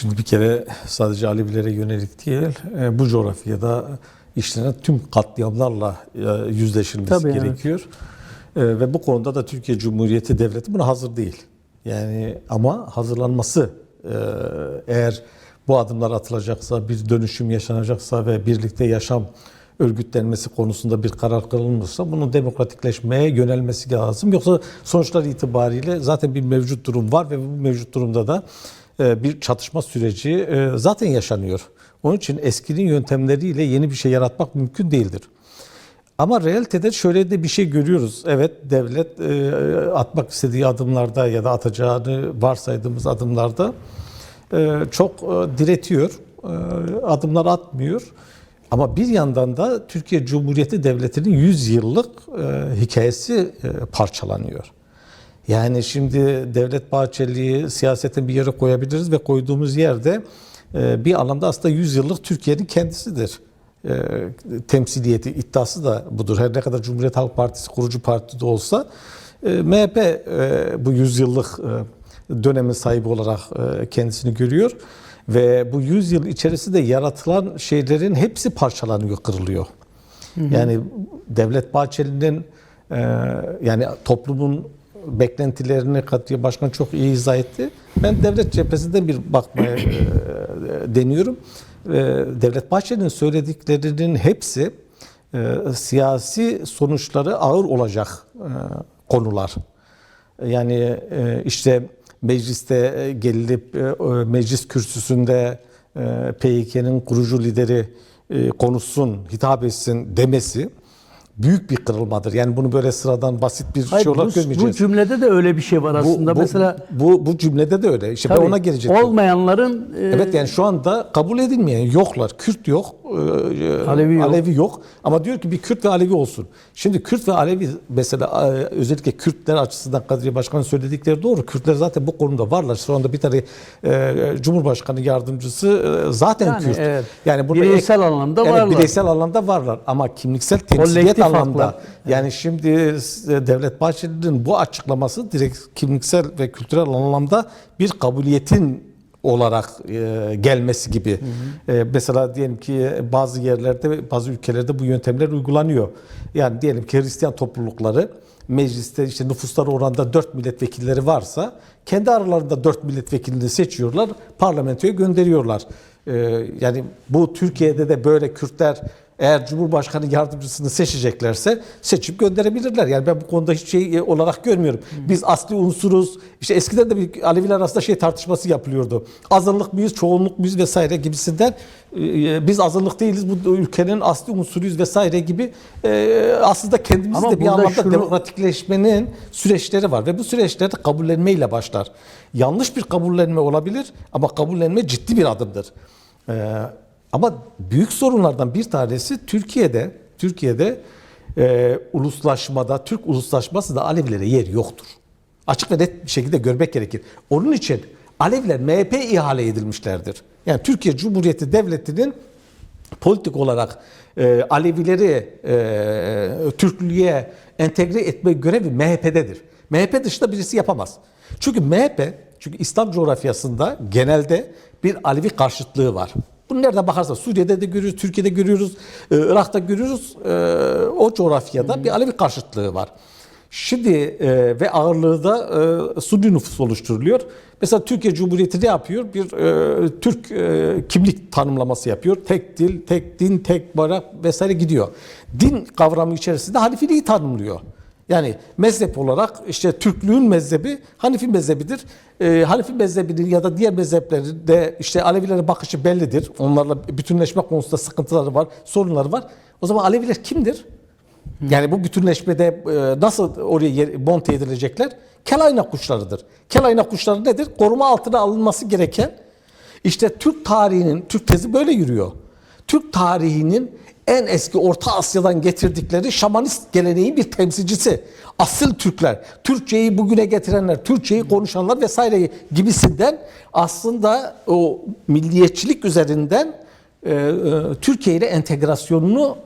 Şimdi bir kere sadece Alevilere yönelik değil, e, bu coğrafyada işlenen tüm katliamlarla e, yüzleşilmesi Tabii, evet. gerekiyor. E, Ve bu konuda da Türkiye Cumhuriyeti Devleti buna hazır değil. Yani ama hazırlanması e, eğer bu adımlar atılacaksa, bir dönüşüm yaşanacaksa ve birlikte yaşam örgütlenmesi konusunda bir karar kılınmışsa bunun demokratikleşmeye yönelmesi lazım. Yoksa sonuçlar itibariyle zaten bir mevcut durum var ve bu mevcut durumda da bir çatışma süreci e, zaten yaşanıyor. Onun için eskinin yöntemleriyle yeni bir şey yaratmak mümkün değildir. Ama realitede şöyle de bir şey görüyoruz. Evet devlet e, atmak istediği adımlarda ya da atacağını varsaydığımız adımlarda e, çok e, diretiyor. E, adımlar atmıyor. Ama bir yandan da Türkiye Cumhuriyeti Devleti'nin 100 yıllık e, hikayesi e, parçalanıyor. Yani şimdi Devlet Bahçeli'yi siyasetin bir yere koyabiliriz ve koyduğumuz yerde e, bir anlamda aslında 100 yıllık Türkiye'nin kendisidir. E, temsiliyeti, iddiası da budur. Her ne kadar Cumhuriyet Halk Partisi kurucu parti de olsa e, MHP bu 100 yıllık dönemin sahibi olarak kendisini görüyor. Ve bu 100 yıl içerisinde yaratılan şeylerin hepsi parçalanıyor, kırılıyor. Yani Devlet Bahçeli'nin yani toplumun beklentilerini Katiye Başkan çok iyi izah etti. Ben devlet cephesinden bir bakmaya e, deniyorum. E, devlet Bahçeli'nin söylediklerinin hepsi e, siyasi sonuçları ağır olacak e, konular. Yani e, işte mecliste e, gelip e, meclis kürsüsünde e, PYK'nin kurucu lideri e, konuşsun, hitap etsin demesi büyük bir kırılmadır. Yani bunu böyle sıradan basit bir Hayır, şey olarak bu, bu görmeyeceğiz. cümlede de öyle bir şey var aslında. bu, Mesela bu, bu cümlede de öyle. İşte ben tabii, ona gelecektim. olmayanların e, Evet yani şu anda kabul edilmeyen yoklar. Kürt yok, e, Alevi yok. yok. Ama diyor ki bir Kürt ve Alevi olsun. Şimdi Kürt ve Alevi mesela e, özellikle Kürtler açısından Kadriye Başkan'ın söyledikleri doğru. Kürtler zaten bu konuda varlar. Şu anda bir tane e, Cumhurbaşkanı yardımcısı e, zaten Yani Kürt. evet. Yani burada Bireysel anlamda evet, varlar. Bireysel anlamda varlar ama kimliksel temsiliyet anlamda yani şimdi e, Devlet Bahçeli'nin bu açıklaması direkt kimliksel ve kültürel anlamda bir kabiliyetin olarak e, gelmesi gibi. E, mesela diyelim ki bazı yerlerde, bazı ülkelerde bu yöntemler uygulanıyor. Yani diyelim ki Hristiyan toplulukları mecliste işte nüfusları oranda 4 milletvekilleri varsa kendi aralarında 4 milletvekilini seçiyorlar, parlamentoya gönderiyorlar. E, yani bu Türkiye'de de böyle Kürtler eğer Cumhurbaşkanı yardımcısını seçeceklerse seçip gönderebilirler. Yani ben bu konuda hiç şey olarak görmüyorum. Biz asli unsuruz. İşte eskiden de bir Aleviler arasında şey tartışması yapılıyordu. Azınlık mıyız, çoğunluk muyuz vesaire gibisinden e, biz azınlık değiliz. Bu ülkenin asli unsuruyuz vesaire gibi e, aslında kendimizi Ama de bir anlamda şunu- demokratikleşmenin süreçleri var ve bu süreçlerde kabullenmeyle başlar. Yanlış bir kabullenme olabilir ama kabullenme ciddi bir adımdır. Ama büyük sorunlardan bir tanesi Türkiye'de Türkiye'de e, uluslaşmada, Türk uluslaşması da Alevilere yer yoktur. Açık ve net bir şekilde görmek gerekir. Onun için Aleviler MHP ihale edilmişlerdir. Yani Türkiye Cumhuriyeti Devleti'nin politik olarak e, Alevileri e, Türklüğe entegre etme görevi MHP'dedir. MHP dışında birisi yapamaz. Çünkü MHP, çünkü İslam coğrafyasında genelde bir Alevi karşıtlığı var. Bunu nereden bakarsan Suriye'de de görüyoruz, Türkiye'de görüyoruz, e, Irak'ta görüyoruz. E, o coğrafyada bir Alevi karşıtlığı var. Şimdi e, ve ağırlığı da e, Sunni nüfus oluşturuluyor. Mesela Türkiye Cumhuriyeti ne yapıyor? Bir Türk kimlik tanımlaması yapıyor. Tek dil, tek din, tek bayrak vesaire gidiyor. Din kavramı içerisinde Hanifiliği tanımlıyor. Yani mezhep olarak işte Türklüğün mezhebi Hanifi mezhebidir. Ee, Hanifi mezhebinin ya da diğer mezheplerin de işte Alevilere bakışı bellidir. Onlarla bütünleşme konusunda sıkıntıları var, sorunları var. O zaman Aleviler kimdir? Yani bu bütünleşmede e, nasıl oraya monte edilecekler? Kelayna kuşlarıdır. Kelayna kuşları nedir? Koruma altına alınması gereken işte Türk tarihinin, Türk tezi böyle yürüyor. Türk tarihinin en eski Orta Asya'dan getirdikleri şamanist geleneğin bir temsilcisi. Asıl Türkler, Türkçeyi bugüne getirenler, Türkçeyi konuşanlar vesaire gibisinden aslında o milliyetçilik üzerinden e, e, Türkiye ile entegrasyonunu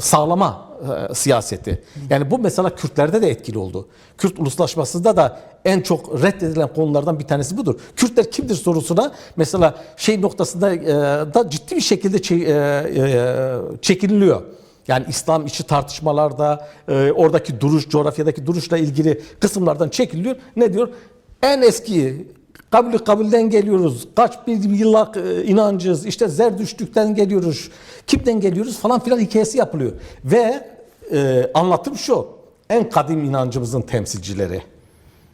sağlama e, siyaseti. Yani bu mesela Kürtlerde de etkili oldu. Kürt uluslaşmasında da en çok reddedilen konulardan bir tanesi budur. Kürtler kimdir sorusuna mesela şey noktasında e, da ciddi bir şekilde çe- e, e, çekiniliyor. Yani İslam içi tartışmalarda e, oradaki duruş, coğrafyadaki duruşla ilgili kısımlardan çekiliyor. Ne diyor? En eski kabul kabulden geliyoruz. Kaç bir yıllık e, inancız. İşte Zerdüştlükten geliyoruz. Kimden geliyoruz falan filan hikayesi yapılıyor. Ve e, anlatım şu. En kadim inancımızın temsilcileri.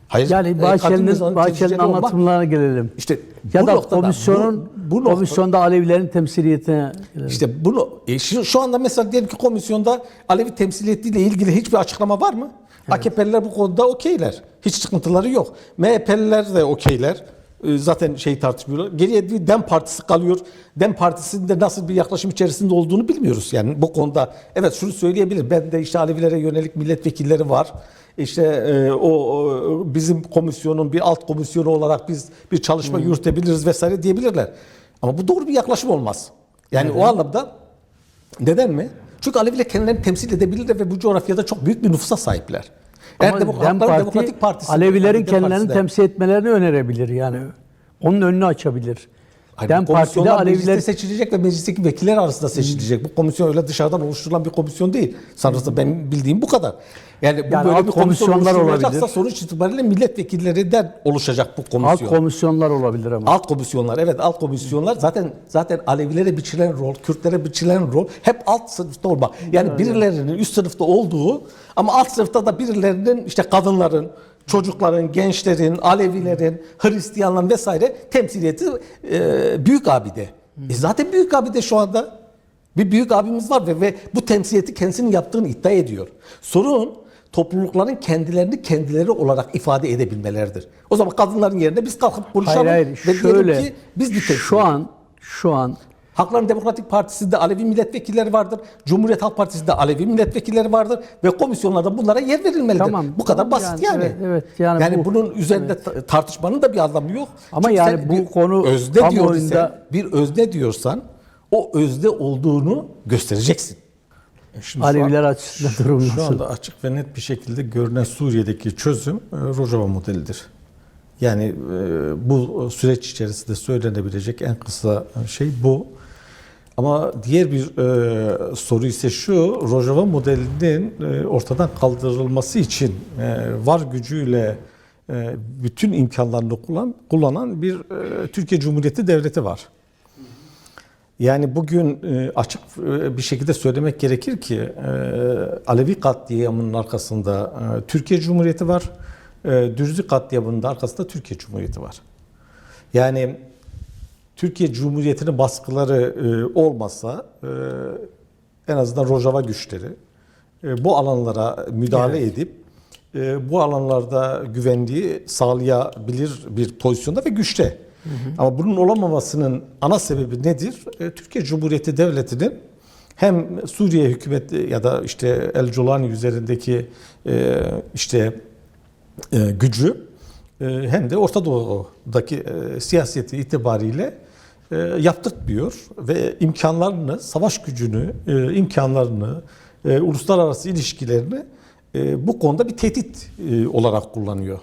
Hayır. Yani e, Bahçeli'nin Bahçeli'nin anlatımlarına gelelim. İşte ya bu da noktada, komisyonun bu- bu nokta- komisyonda Alevilerin temsiliyetine gelelim. İşte bunu e, şu, şu anda mesela diyelim ki komisyonda Alevi temsiliyetiyle ilgili hiçbir açıklama var mı? AKP'liler bu konuda okeyler. Hiç sıkıntıları yok. MHP'liler de okeyler. E, Zaten şey tartışmıyorlar. Geriye bir DEM Partisi kalıyor. DEM Partisi'nin de nasıl bir yaklaşım içerisinde olduğunu bilmiyoruz. Yani bu konuda evet şunu söyleyebilir. Ben de işte Alevilere yönelik milletvekilleri var. İşte e, o, bizim komisyonun bir alt komisyonu olarak biz bir çalışma yürütebiliriz vesaire diyebilirler. Ama bu doğru bir yaklaşım olmaz. Yani o anlamda neden mi? Çünkü Aleviler kendilerini temsil edebilirler ve bu coğrafyada çok büyük bir nüfusa sahipler. Eğer Ama Demo- Dem Halkların Parti, Demokratik Partisi Alevilerin kendilerini temsil etmelerini önerebilir yani. Onun önünü açabilir. Hayır, Dem Parti'de Aleviler seçilecek ve meclisteki vekiller arasında seçilecek. Bu komisyon öyle dışarıdan oluşturulan bir komisyon değil. Sanırsam benim bildiğim bu kadar. Yani bu Yani böyle alt bir komisyon komisyonlar olabilir. sonuç itibariyle milletvekillerinden oluşacak bu alt komisyon. komisyonlar olabilir ama. Alt komisyonlar evet alt komisyonlar zaten zaten Alevilere biçilen rol, Kürtlere biçilen rol hep alt sınıfta olmak. Yani birilerinin üst sınıfta olduğu ama alt sınıfta da birilerinin işte kadınların, çocukların, gençlerin, Alevilerin, Hristiyanların vesaire temsiliyeti e, büyük abide. E zaten büyük abide şu anda bir büyük abimiz var ve, ve bu temsiliyeti kendisinin yaptığını iddia ediyor. Sorun toplulukların kendilerini kendileri olarak ifade edebilmeleridir. O zaman kadınların yerine biz kalkıp konuşalım Hayır hayır ve şöyle diyelim ki biz bir temsil şu an şu an Halkların Demokratik Partisi'nde Alevi milletvekilleri vardır. Cumhuriyet Halk Partisi'nde Alevi milletvekilleri vardır ve komisyonlarda bunlara yer verilmelidir. Tamam, bu kadar tamam basit yani, yani. evet, evet, yani bu- bunun üzerinde ta- tartışmanın da bir anlamı yok. Ama Çünkü yani bu konu özne diyor kamuoyunda- isen, bir özne diyorsan o özne olduğunu göstereceksin. E Şimdi şu Aleviler açısından durum şu nasıl? anda açık ve net bir şekilde görünen Suriye'deki çözüm e, Rojava modelidir. Yani e, bu süreç içerisinde söylenebilecek en kısa şey bu. Ama diğer bir e, soru ise şu, Rojava modelinin e, ortadan kaldırılması için e, var gücüyle e, bütün imkanlarını kullan, kullanan bir e, Türkiye Cumhuriyeti Devleti var. Yani bugün e, açık e, bir şekilde söylemek gerekir ki e, Alevi katliamının arkasında Türkiye Cumhuriyeti var. Dürzi katliamının da arkasında Türkiye Cumhuriyeti var. Yani Türkiye Cumhuriyeti'nin baskıları e, olmasa e, en azından Rojava güçleri e, bu alanlara müdahale edip e, bu alanlarda güvenliği sağlayabilir bir pozisyonda ve güçte. Ama bunun olamamasının ana sebebi nedir? E, Türkiye Cumhuriyeti Devleti'nin hem Suriye hükümeti ya da işte El Jolani üzerindeki e, işte e, gücü hem de Orta Doğu'daki siyaseti itibariyle yaptırtmıyor ve imkanlarını, savaş gücünü, e, imkanlarını, e, uluslararası ilişkilerini e, bu konuda bir tehdit e, olarak kullanıyor.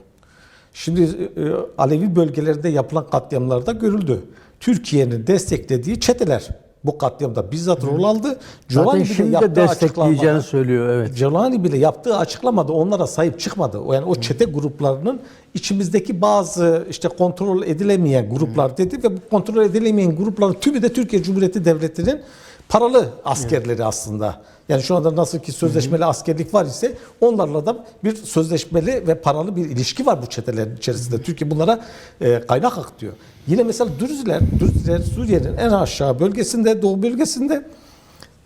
Şimdi e, Alevi bölgelerinde yapılan katliamlarda görüldü. Türkiye'nin desteklediği çeteler bu katliamda bizzat rol aldı. Zaten Jolani bile şimdi de yaptığı destekleyeceğini söylüyor evet. Celani bile yaptığı açıklamada onlara sahip çıkmadı. Yani o çete gruplarının içimizdeki bazı işte kontrol edilemeyen gruplar dedi ve bu kontrol edilemeyen grupların tümü de Türkiye Cumhuriyeti Devleti'nin paralı askerleri aslında. Yani şu anda nasıl ki sözleşmeli askerlik var ise onlarla da bir sözleşmeli ve paralı bir ilişki var bu çetelerin içerisinde. Türkiye bunlara e, kaynak aktıyor. Yine mesela Dürziler, Dürziler Suriye'nin en aşağı bölgesinde, doğu bölgesinde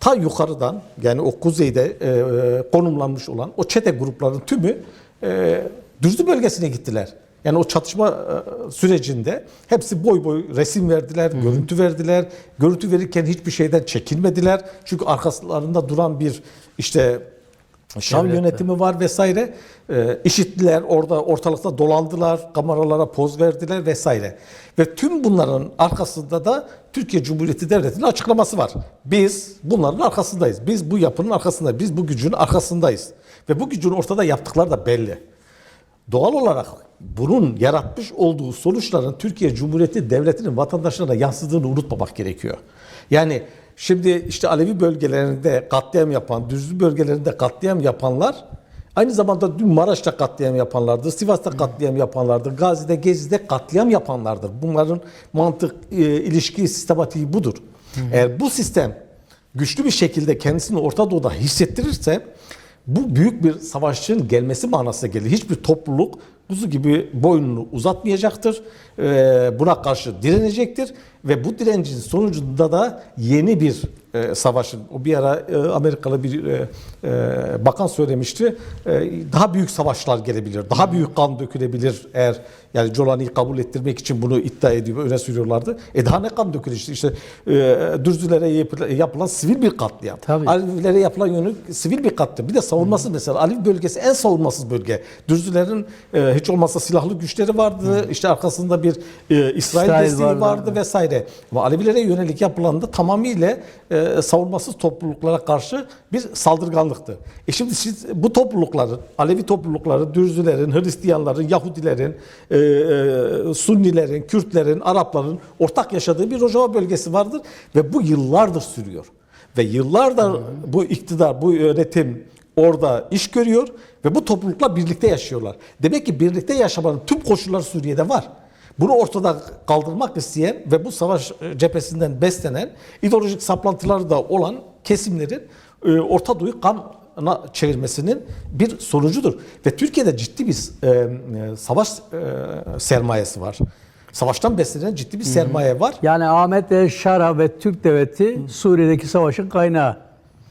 ta yukarıdan yani o kuzeyde e, e, konumlanmış olan o çete gruplarının tümü e, Dürzü bölgesine gittiler. Yani o çatışma e, sürecinde hepsi boy boy resim verdiler, görüntü verdiler. Görüntü verirken hiçbir şeyden çekinmediler. Çünkü arkaslarında duran bir işte Şam Devlette. yönetimi var vesaire. E, işittiler, orada ortalıkta dolandılar, kameralara poz verdiler vesaire. Ve tüm bunların arkasında da Türkiye Cumhuriyeti Devleti'nin açıklaması var. Biz bunların arkasındayız. Biz bu yapının arkasındayız. Biz bu gücün arkasındayız. Ve bu gücün ortada yaptıkları da belli. Doğal olarak bunun yaratmış olduğu sonuçların Türkiye Cumhuriyeti Devleti'nin vatandaşlarına yansıdığını unutmamak gerekiyor. Yani şimdi işte Alevi bölgelerinde katliam yapan, Düzlü bölgelerinde katliam yapanlar aynı zamanda dün Maraş'ta katliam yapanlardır, Sivas'ta katliam yapanlardır, Gazi'de, Gezi'de katliam yapanlardır. Bunların mantık, e, ilişki, sistematiği budur. Eğer bu sistem güçlü bir şekilde kendisini Orta Doğu'da hissettirirse bu büyük bir savaşçının gelmesi manasına gelir. Hiçbir topluluk kuzu gibi boynunu uzatmayacaktır. Ee, Buna karşı direnecektir ve bu direncin sonucunda da yeni bir e, savaşın, o bir ara e, Amerikalı bir e, e, bakan söylemişti, e, daha büyük savaşlar gelebilir, daha büyük kan dökülebilir eğer yani Jolani'yi kabul ettirmek için bunu iddia ediyor, öne sürüyorlardı. E daha ne kan dökülür işte, e, Dürzülere yapılan, yapılan sivil bir katliam. Tabii. Alevilere yapılan yönelik sivil bir katliam. Bir de savunmasız mesela. Alevi bölgesi en savunmasız bölge. Dürzülerin e, hiç olmazsa silahlı güçleri vardı. İşte arkasında bir e, İsrail, İsrail desteği vardı, vardı evet. Vesaire. Ama Alevilere yönelik yapılan da tamamıyla e, savunmasız topluluklara karşı bir saldırganlıktı. E şimdi siz bu toplulukların, Alevi toplulukları, Dürzülerin, Hristiyanların, Yahudilerin, e, e, Sunnilerin, Kürtlerin, Arapların ortak yaşadığı bir Rojava bölgesi vardır ve bu yıllardır sürüyor. Ve yıllardır bu iktidar, bu yönetim orada iş görüyor ve bu toplulukla birlikte yaşıyorlar. Demek ki birlikte yaşamanın tüm koşulları Suriye'de var. Bunu ortada kaldırmak isteyen ve bu savaş e, cephesinden beslenen ideolojik saplantıları da olan kesimlerin e, Orta Doğu'yu kana çevirmesinin bir sonucudur. Ve Türkiye'de ciddi bir e, savaş e, sermayesi var. Savaştan beslenen ciddi bir sermaye var. Yani Ahmet Şara ve Türk devleti Suriye'deki savaşın kaynağı.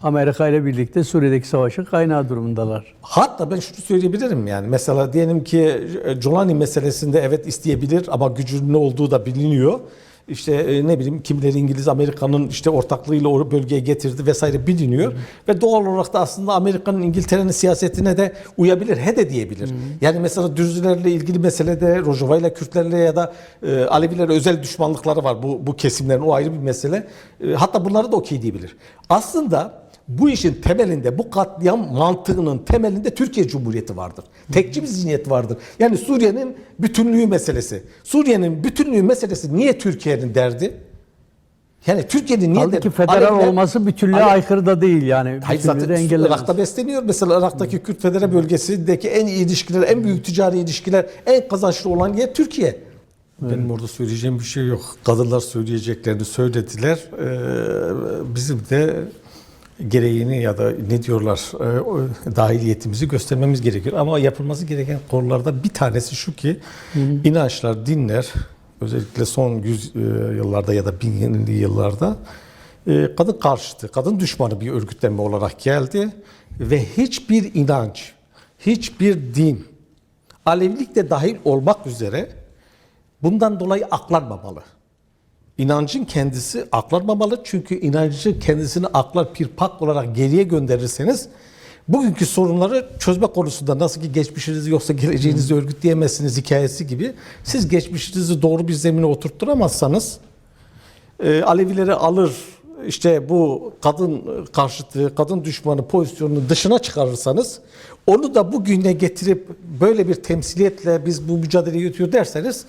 Amerika ile birlikte Suriye'deki savaşın kaynağı durumundalar. Hatta ben şunu söyleyebilirim yani mesela diyelim ki e, Jolani meselesinde evet isteyebilir ama gücünün ne olduğu da biliniyor. İşte e, ne bileyim kimileri İngiliz Amerika'nın işte ortaklığıyla o bölgeye getirdi vesaire biliniyor. Ve doğal olarak da aslında Amerika'nın İngiltere'nin siyasetine de uyabilir, he de diyebilir. Yani mesela Dürzülerle ilgili meselede Rojava ile Kürtlerle ya da e, Alevilere özel düşmanlıkları var bu, bu kesimlerin o ayrı bir mesele. E, hatta bunları da okey diyebilir. Aslında bu işin temelinde, bu katliam mantığının temelinde Türkiye Cumhuriyeti vardır. Tekçi bir zihniyet vardır. Yani Suriye'nin bütünlüğü meselesi. Suriye'nin bütünlüğü meselesi niye Türkiye'nin derdi? Yani Türkiye'nin niye Kaldı derdi? ki federal Alevler- olması bütünlüğe Ale- aykırı da değil yani. Hayır zaten. Irak'ta besleniyor. Mesela Irak'taki Kürt Federe bölgesindeki en iyi ilişkiler, en büyük ticari ilişkiler, en kazançlı olan yer Türkiye. Benim orada söyleyeceğim bir şey yok. Kadınlar söyleyeceklerini söylediler. Ee, bizim de gereğini ya da ne diyorlar e, dahiliyetimizi göstermemiz gerekiyor. Ama yapılması gereken konularda bir tanesi şu ki inançlar, dinler özellikle son yüz e, yıllarda ya da binli yıllarda e, kadın karşıtı, kadın düşmanı bir örgütlenme olarak geldi ve hiçbir inanç, hiçbir din, Alevilik de dahil olmak üzere bundan dolayı aklanmamalı. İnancın kendisi aklanmamalı çünkü inancın kendisini aklar pirpak olarak geriye gönderirseniz bugünkü sorunları çözme konusunda nasıl ki geçmişinizi yoksa geleceğinizi örgütleyemezsiniz hikayesi gibi siz geçmişinizi doğru bir zemine oturtturamazsanız e, Alevileri alır işte bu kadın karşıtı, kadın düşmanı pozisyonunu dışına çıkarırsanız onu da bugüne getirip böyle bir temsiliyetle biz bu mücadeleyi yürütüyor derseniz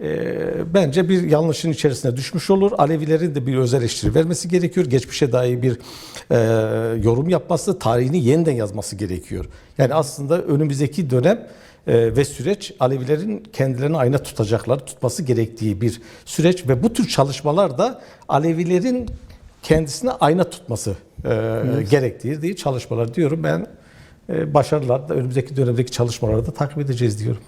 e, bence bir yanlışın içerisine düşmüş olur. Alevilerin de bir öz eleştiri vermesi gerekiyor. Geçmişe dair bir e, yorum yapması, tarihini yeniden yazması gerekiyor. Yani aslında önümüzdeki dönem e, ve süreç Alevilerin kendilerini ayna tutacakları, tutması gerektiği bir süreç ve bu tür çalışmalar da Alevilerin kendisine ayna tutması e, gerektiği diye çalışmalar diyorum. Ben e, başarılar da önümüzdeki dönemdeki çalışmaları da takip edeceğiz diyorum.